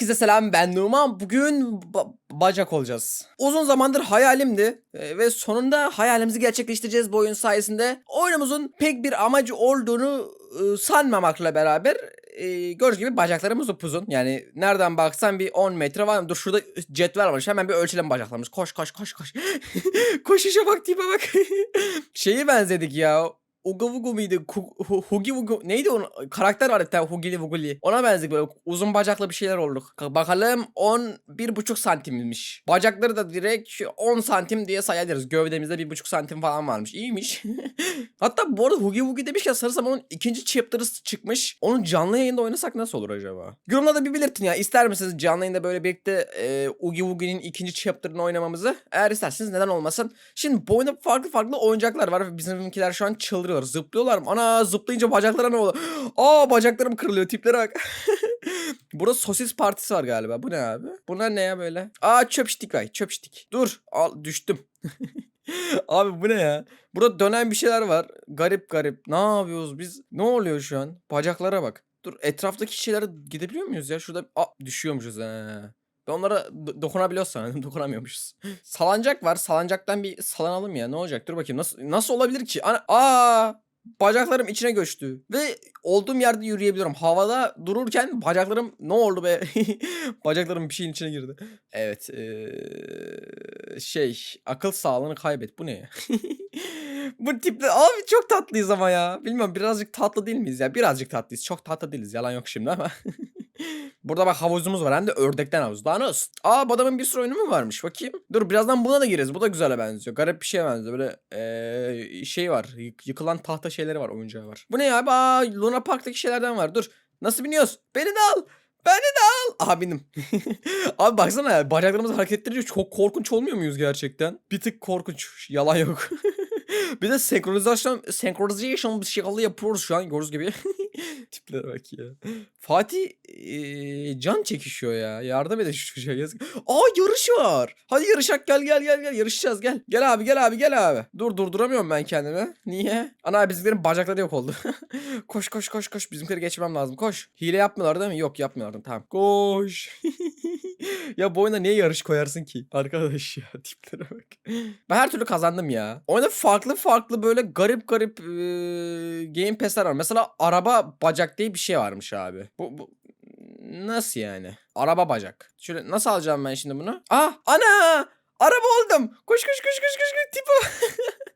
Herkese selam ben Numan. Bugün ba- bacak olacağız. Uzun zamandır hayalimdi e, ve sonunda hayalimizi gerçekleştireceğiz bu oyun sayesinde. Oyunumuzun pek bir amacı olduğunu e, sanmamakla beraber e, gördüğünüz gibi bacaklarımız upuzun. Yani nereden baksan bir 10 metre var. Dur şurada cetvel varmış. Hemen bir ölçelim bacaklarımız. Koş koş koş koş. Koşuşa bak tipe bak. Şeyi benzedik ya. Uga Vugu Hugi Vugu neydi onun? Karakter var tane Hugili Wuguli. Ona benzedik böyle uzun bacaklı bir şeyler olduk. Ka- Bakalım 11,5 santimmiş. Bacakları da direkt şu 10 santim diye sayarız. Gövdemizde 1,5 santim falan varmış. İyiymiş. Hatta bu arada Hugi Wugi demişken sanırsam onun ikinci chapter'ı çıkmış. Onu canlı yayında oynasak nasıl olur acaba? Yorumlarda bir belirtin ya. İster misiniz canlı yayında böyle birlikte e, Hugi Wugi'nin ikinci chapter'ını oynamamızı? Eğer isterseniz neden olmasın. Şimdi bu oyunda farklı farklı oyuncaklar var. Bizimkiler şu an çıldırıyorlar. Zıplıyorlar mı? Ana zıplayınca bacaklara ne oldu? Aa bacaklarım kırılıyor. Tiplere bak. Burada sosis partisi var galiba. Bu ne abi? Bunlar ne ya böyle? Aa çöpştik var. Çöpştik. Dur. Al düştüm. Abi bu ne ya? Burada dönen bir şeyler var. Garip garip. Ne yapıyoruz biz? Ne oluyor şu an? Bacaklara bak. Dur etraftaki şeylere gidebiliyor muyuz ya? Şurada Aa, düşüyormuşuz he. Ben onlara do- dokunabiliyoruz sanırım. Dokunamıyormuşuz. Salancak var. Salancaktan bir salanalım ya. Ne olacak? Dur bakayım. Nasıl nasıl olabilir ki? Aa! Bacaklarım içine göçtü. Ve olduğum yerde yürüyebiliyorum. Havada dururken bacaklarım ne oldu be? bacaklarım bir şeyin içine girdi. Evet. eee, şey akıl sağlığını kaybet. Bu ne ya? Bu tiple abi çok tatlıyız ama ya. Bilmiyorum birazcık tatlı değil miyiz ya? Birazcık tatlıyız. Çok tatlı değiliz. Yalan yok şimdi ama. Burada bak havuzumuz var. Hem de ördekten havuz. Daha olsun? Aa bu adamın bir sürü oyunu mu varmış? Bakayım. Dur birazdan buna da gireriz. Bu da güzele benziyor. Garip bir şeye benziyor. Böyle eee, şey var. Yık- yıkılan tahta şeyleri var. Oyuncağı var. Bu ne ya? Aa Luna Park'taki şeylerden var. Dur. Nasıl biniyoruz? Beni de al. Beni de al. Aha bindim. Abi baksana ya. Bacaklarımızı hareket ettirince çok korkunç olmuyor muyuz gerçekten? Bir tık korkunç. Yalan yok. bir de senkronizasyon, senkronizasyon bir şekilde yapıyoruz şu an gördüğünüz gibi. Tiplere bak ya. Fatih eee, can çekişiyor ya. Yardım edin şu çocuğa yazık. Aa yarış var. Hadi yarışak gel gel gel gel yarışacağız gel. Gel abi gel abi gel abi. Dur durduramıyorum ben kendimi. Niye? Ana bizimkilerin bacakları yok oldu. koş koş koş koş bizimkileri geçmem lazım koş. Hile yapmıyorlar değil mi? Yok yapmıyorlar tamam. Koş. Ya bu oyuna niye yarış koyarsın ki? Arkadaş ya tiplere bak. Ben her türlü kazandım ya. Oyunda farklı farklı böyle garip garip eee, game pass'ler var. Mesela araba bacak diye bir şey varmış abi. Bu, bu nasıl yani? Araba bacak. Şöyle nasıl alacağım ben şimdi bunu? Ah ana! Araba oldum. Koş koş koş koş koş koş tipe.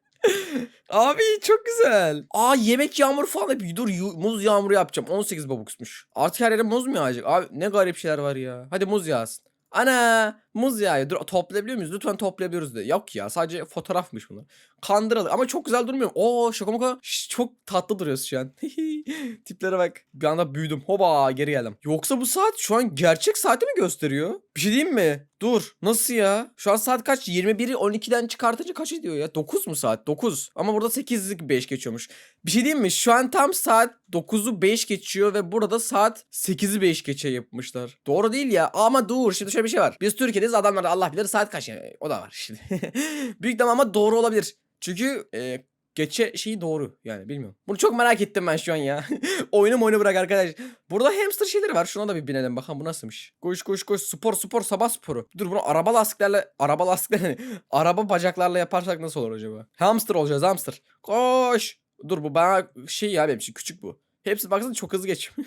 Abi çok güzel. Aa yemek yağmuru falan yapıyor. Dur muz yağmuru yapacağım. 18 babuksmuş. Artık her yere muz mu yağacak? Abi ne garip şeyler var ya. Hadi muz yağsın. Ana muz yağıyor. Dur toplayabiliyor muyuz? Lütfen toplayabiliyoruz de. Yok ya sadece fotoğrafmış bunlar. Kandırıldı ama çok güzel durmuyor. Oo şaka maka. Çok tatlı duruyorsun şu an. Tiplere bak. Bir anda büyüdüm. Hoba geri geldim. Yoksa bu saat şu an gerçek saati mi gösteriyor? Bir şey diyeyim mi? Dur. Nasıl ya? Şu an saat kaç? 21'i 12'den çıkartınca kaç ediyor ya? 9 mu saat? 9. Ama burada 8'lik 5 geçiyormuş. Bir şey diyeyim mi? Şu an tam saat 9'u 5 geçiyor ve burada saat 8'i 5 geçe yapmışlar. Doğru değil ya. Ama dur. Şimdi şöyle bir şey var. Biz Türkiye'deyiz. Adamlar da Allah bilir saat kaç yani. O da var şimdi. Büyük ama doğru olabilir. Çünkü e, geçe şeyi doğru yani bilmiyorum. Bunu çok merak ettim ben şu an ya. oyunu oyunu bırak arkadaş. Burada hamster şeyleri var. Şuna da bir binelim bakalım bu nasılmış. Koş koş koş spor spor sabah sporu. Dur bunu araba lastiklerle araba lastiklerle araba bacaklarla yaparsak nasıl olur acaba? Hamster olacağız hamster. Koş. Dur bu bana şey ya benim için küçük bu. Hepsi baksana çok hızlı geçiyor.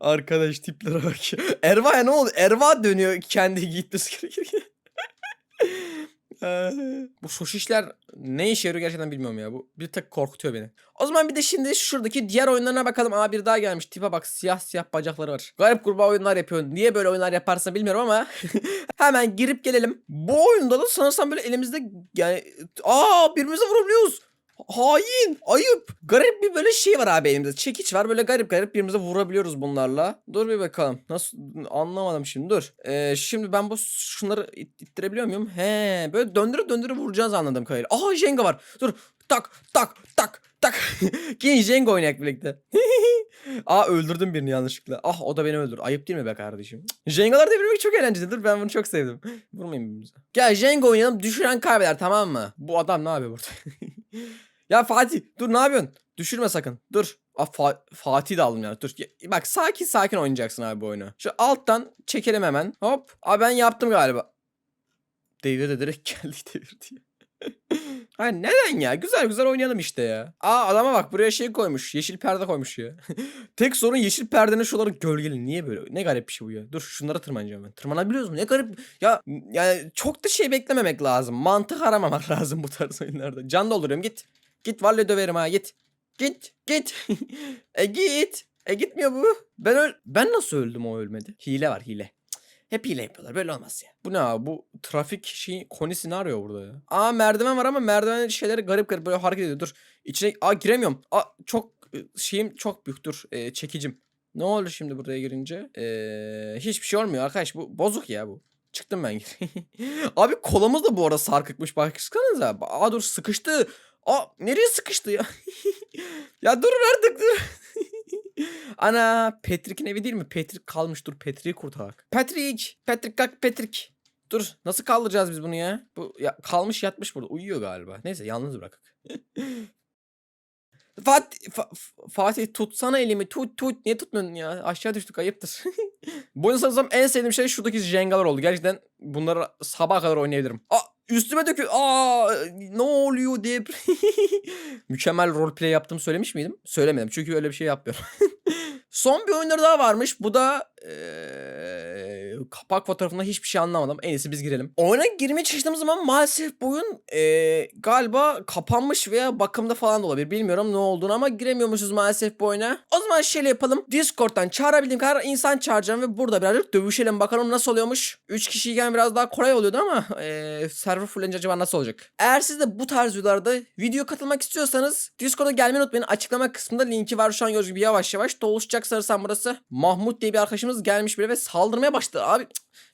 Arkadaş tiplere bak. Erva'ya ne oldu? Erva dönüyor kendi. Eee, bu sosisler ne işe yarıyor gerçekten bilmiyorum ya. Bu bir tık korkutuyor beni. O zaman bir de şimdi şuradaki diğer oyunlarına bakalım. Aa bir daha gelmiş. Tipe bak siyah siyah bacakları var. Garip kurbağa oyunlar yapıyor. Niye böyle oyunlar yaparsa bilmiyorum ama hemen girip gelelim. Bu oyunda da sanırsam böyle elimizde yani aa birbirimize vurabiliyoruz. Hain, ayıp. Garip bir böyle şey var abi elimizde. Çekiç var böyle garip garip birbirimize vurabiliyoruz bunlarla. Dur bir bakalım. Nasıl anlamadım şimdi dur. Ee, şimdi ben bu şunları it- ittirebiliyor muyum? He, böyle döndürüp döndürüp vuracağız anladım kadarıyla. Aha Jenga var. Dur. Tak tak tak tak. Gelin Jenga oynayak birlikte. Aa öldürdüm birini yanlışlıkla. Ah o da beni öldür. Ayıp değil mi be kardeşim? Jengalar devirmek çok eğlencelidir. Ben bunu çok sevdim. Vurmayın birbirimize. Gel Jenga oynayalım. Düşüren kaybeder tamam mı? Bu adam ne yapıyor burada? ya Fatih dur ne yapıyorsun? Düşürme sakın. Dur. Aa, Fa- Fatih de aldım yani. Dur. Bak sakin sakin oynayacaksın abi bu oyunu. Şu alttan çekelim hemen. Hop. Aa ben yaptım galiba. Devir de direkt geldi devir diye. Hayır neden ya? Güzel güzel oynayalım işte ya. Aa adama bak buraya şey koymuş. Yeşil perde koymuş ya. Tek sorun yeşil perdenin şuları gölgeli. Niye böyle? Ne garip bir şey bu ya. Dur şunlara tırmanacağım ben. Tırmanabiliyoruz mu? Ne garip. Ya yani çok da şey beklememek lazım. Mantık aramamak lazım bu tarz oyunlarda. Can dolduruyorum git. Git vallahi döverim ha git. Git git. e git. E gitmiyor bu. Ben öl ben nasıl öldüm o ölmedi? Hile var hile. Hep hile yapıyorlar. Böyle olmaz ya. Bu ne abi? Bu trafik şey konisi ne arıyor burada ya? Aa merdiven var ama merdiven şeyleri garip garip böyle hareket ediyor. Dur. İçine aa giremiyorum. Aa çok e, şeyim çok büyük. Dur. E, çekicim. Ne oldu şimdi buraya girince? Ee, hiçbir şey olmuyor arkadaş. Bu bozuk ya bu. Çıktım ben. Abi kolumuz da bu arada sarkıkmış. Baksanıza. Aa dur sıkıştı. Aa nereye sıkıştı ya? ya durun artık dur. Ana Patrick'in evi değil mi? Patrick kalmış dur Patrick'i kurtarak. Patrick! Patrick kalk Patrick. Dur nasıl kaldıracağız biz bunu ya? Bu ya, kalmış yatmış burada uyuyor galiba. Neyse yalnız bırakık. Fatih, Fa- Fa- Fatih tutsana elimi tut tut niye tutmuyorsun ya aşağı düştük ayıptır. Bu sanırsam en sevdiğim şey şuradaki jengalar oldu gerçekten bunları sabaha kadar oynayabilirim. Aa üstüme döküyor aa ne oluyor diye mükemmel roleplay yaptığımı söylemiş miydim? Söylemedim çünkü öyle bir şey yapmıyorum. Son bir oyunları daha varmış. Bu da eee, kapak fotoğrafında hiçbir şey anlamadım. En iyisi biz girelim. Oyuna girmeye çalıştığımız zaman maalesef bu oyun eee, galiba kapanmış veya bakımda falan da olabilir. Bilmiyorum ne olduğunu ama giremiyormuşuz maalesef bu oyuna. O zaman şöyle yapalım. Discord'dan çağırabildiğim kadar insan çağıracağım ve burada birazcık dövüşelim. Bakalım nasıl oluyormuş. 3 kişiyken biraz daha kolay oluyordu ama eee server fullenince acaba nasıl olacak? Eğer siz de bu tarz videolarda video katılmak istiyorsanız Discord'a gelmeyi unutmayın. Açıklama kısmında linki var şu an gördüğünüz gibi yavaş yavaş doluşacak sanırsam burası. Mahmut diye bir arkadaşımız gelmiş bile ve saldırmaya başladı. Abi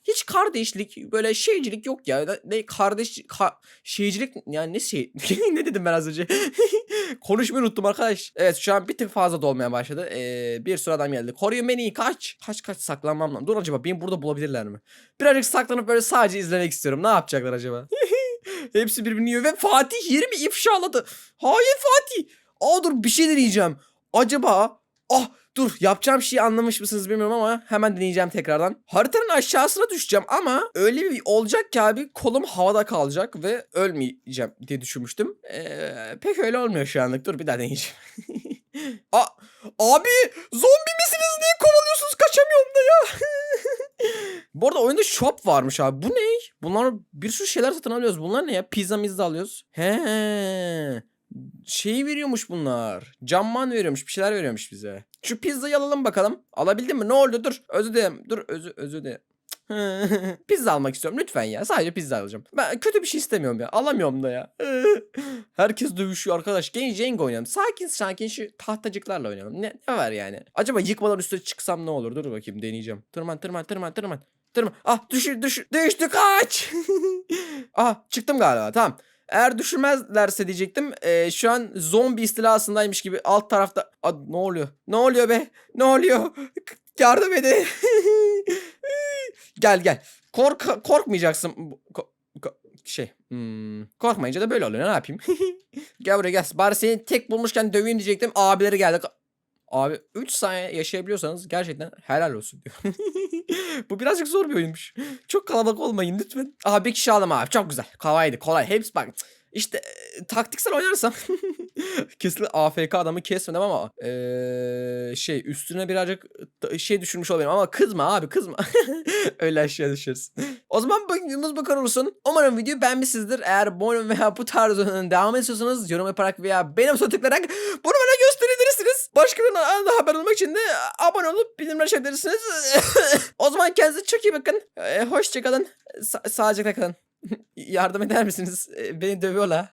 hiç kardeşlik böyle şeycilik yok ya. Ne kardeş ka- şeycilik yani ne şey ne dedim ben az önce? Konuşmayı unuttum arkadaş. Evet şu an bir tık fazla dolmaya başladı. Ee, bir sürü adam geldi. Koruyun beni kaç. Kaç kaç saklanmam lazım. Dur acaba beni burada bulabilirler mi? Birazcık saklanıp böyle sadece izlemek istiyorum. Ne yapacaklar acaba? Hepsi birbirini yiyor ve Fatih yerimi ifşaladı. Hayır Fatih. Aa dur bir şey deneyeceğim. Acaba ah dur yapacağım şeyi anlamış mısınız bilmiyorum ama hemen deneyeceğim tekrardan. Haritanın aşağısına düşeceğim ama öyle bir olacak ki abi kolum havada kalacak ve ölmeyeceğim diye düşünmüştüm. Ee, pek öyle olmuyor şu anlık. Dur bir daha deneyeceğim. Aa, abi zombi misiniz? Niye kovalıyorsunuz? Kaçamıyorum da ya. Bu arada oyunda shop varmış abi. Bu ne? Bunlar bir sürü şeyler satın alıyoruz. Bunlar ne ya? Pizza mizza alıyoruz. He. Şey veriyormuş bunlar. Camman veriyormuş. Bir şeyler veriyormuş bize. Şu pizzayı alalım bakalım. Alabildin mi? Ne oldu? Dur. Özür dilerim. Dur özür özür dilerim. pizza almak istiyorum lütfen ya. Sadece pizza alacağım. Ben kötü bir şey istemiyorum ya. Alamıyorum da ya. Herkes dövüşüyor arkadaş. Genç Jenga oynayalım. Sakin sakin şu tahtacıklarla oynayalım. Ne, ne var yani? Acaba yıkmadan üstüne çıksam ne olur? Dur bakayım deneyeceğim. Tırman tırman tırman tırman. Tırman. Ah düşür düşür. Düştü kaç. ah çıktım galiba tamam. Eğer düşürmezlerse diyecektim. Ee, şu an zombi istilasındaymış gibi alt tarafta. Aa, ne oluyor? Ne oluyor be? Ne oluyor? Yardım edin. gel gel. Kork korkmayacaksın. Ko- şey. Hmm, korkmayınca da böyle oluyor. Ne yapayım? gel buraya gel. Bari seni tek bulmuşken döveyim diyecektim. Abileri geldi. Abi 3 saniye yaşayabiliyorsanız gerçekten helal olsun diyor. Bu birazcık zor bir oyunmuş. Çok kalabalık olmayın lütfen. Aha bir kişi aldım abi. Çok güzel. Kolaydı kolay. Hepsi bak. İşte e, taktiksel oynarsam kesinlikle AFK adamı kesmedim ama eee, şey üstüne birazcık şey düşürmüş olabilirim ama kızma abi kızma. Öyle aşağı düşeriz. O zaman bugünümüz bu kadar olsun. Umarım videoyu beğenmişsinizdir. Eğer bu veya bu tarz oyunların devam istiyorsanız yorum yaparak veya benim tıklayarak bunu bana gösterebilirsiniz. Başka bir anında haber olmak için de abone olup bildirimleri açabilirsiniz. o zaman kendinize çok iyi bakın. Ee, hoşçakalın. Sa- sağlıcakla kalın. Yardım eder misiniz? Ee, Beni dövüyorlar.